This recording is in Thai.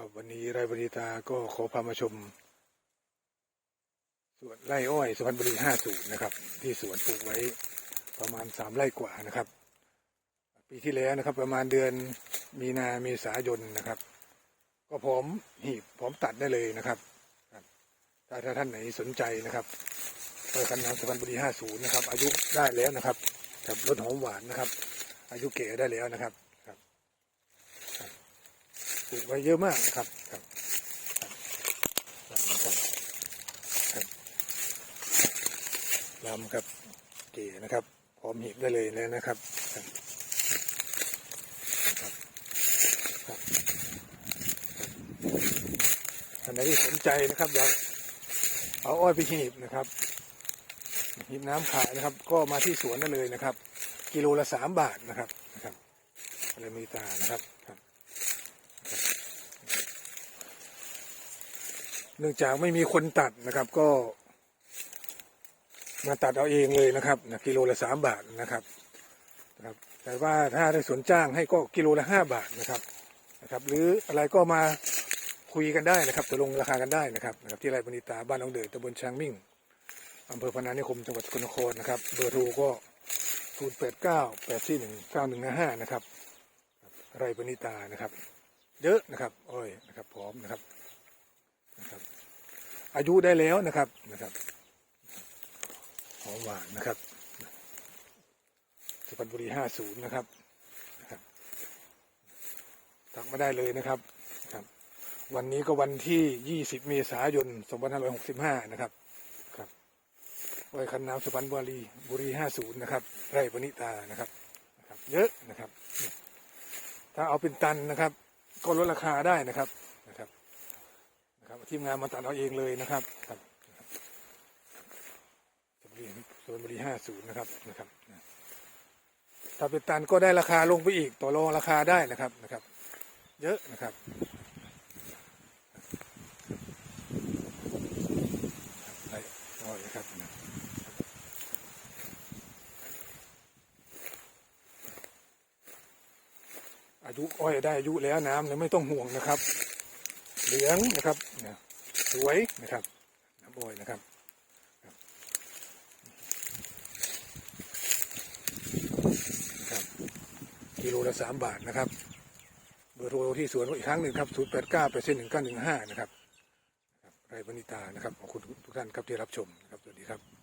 ครับวันนี้ไรบริตาก็ขอพามาชม สวนไร่อ้อยสุพรรณบุรี50นะครับ ที่สวนปลูกไว้ประมาณ3ไร่กว่านะครับ ปีที่แล้วนะครับ ประมาณเดือนมีนาเมษายนนะครับ ก็พร้อมหีบพร้อมตัดได้เลยนะครับถ้าถ้าท่านไหนสนใจนะครับเปิดคันนางสุพรรณบุรี50นะครับ อายุได้แล้วนะครับกับรสหอมหวานนะครับ อายุเก๋ได้แล้วนะครับ ปลูกไว้เยอะมากนะครับครับครับครับลำครับเก๋นะครับ พร้อมหีบได้เลยแล้วนะครับครับครับครับท่านไหนที่สนใจนะครับอยากเอาอ้อยไปหีบนะครับหีบน้ำขายนะครับ ก็มาที่สวนได้เลยนะครับ กิโลละสามบาทนะครับนะครับอะไรมีตานะครับครับ เนื่องจากไม่มีคนตัดนะครับก็ มาตัดเอาเองเลยนะครับนะกิโลละสามบาทนะครับนะครับ แต่ว่าถ้าได้สนจ้างให้ก็กิโลละห้าบาทนะครับนะครับ หรืออะไรก็มาคุยกันได้นะครับตกลงราคากันได้นะครับนะครับ ที่ไรบริตาบ้านหนองเดือตำบลช้างมิ่งอำเภอพนานิคมจังหวัดสกลนครนะครับ เบอร์โทรก็ศูนย์แปดเก้าแปดสี่หนึ่งเก้าหนึ่งห้านะครับ ไรบริตานะครับ เยอะนะครับ อ้อยนะครับพร้อมนะครับ อายุได้แล้วนะครับนะครับหอมหวานนะครับสุพรรณบุรีห้าศูนย์นะครับนะครับทักมาได้เลยนะครับครับ วันนี้ก็วันที่ยี่สิบเมษายนสองพันห้าร้อยหกสิบห้านะครับครับไว้คันน้ำสุพรรณบุรีบุรีห้าศูนย์นะครับ ไร่ปณิตานะครับนะครับ เยอะนะครับ ถ้าเอาเป็นตันนะครับ ก็ลดราคาได้นะครับนะครับ ทีมงานมาตัดเอาเองเลยนะครับครับสมบุรีสมบุรีห้าศูนย์นะครับนะครับถ้าเป็นตันก็ได้ราคาลงไปอีกต่อรองราคาได้นะครับนะครับ เยอะนะครับได้อ้อยนะครับอายุอ้อยได้อายุแล้วน้ำเนี่ยไม่ต้องห่วงนะครับ เหลืองนะครับสวยนะครับน้ำอ้อยนะครับครับนะครับกิโลละสามบาทนะครับ เบอร์โทรที่สวนอีกครั้งหนึ่งครับศูนย์แปดเก้าแปดเส้นหนึ่งเก้าหนึ่งห้านะครับครับไรบณิตานะครับ ขอบคุณทุกท่านครับที่รับชมครับ สวัสดีครับ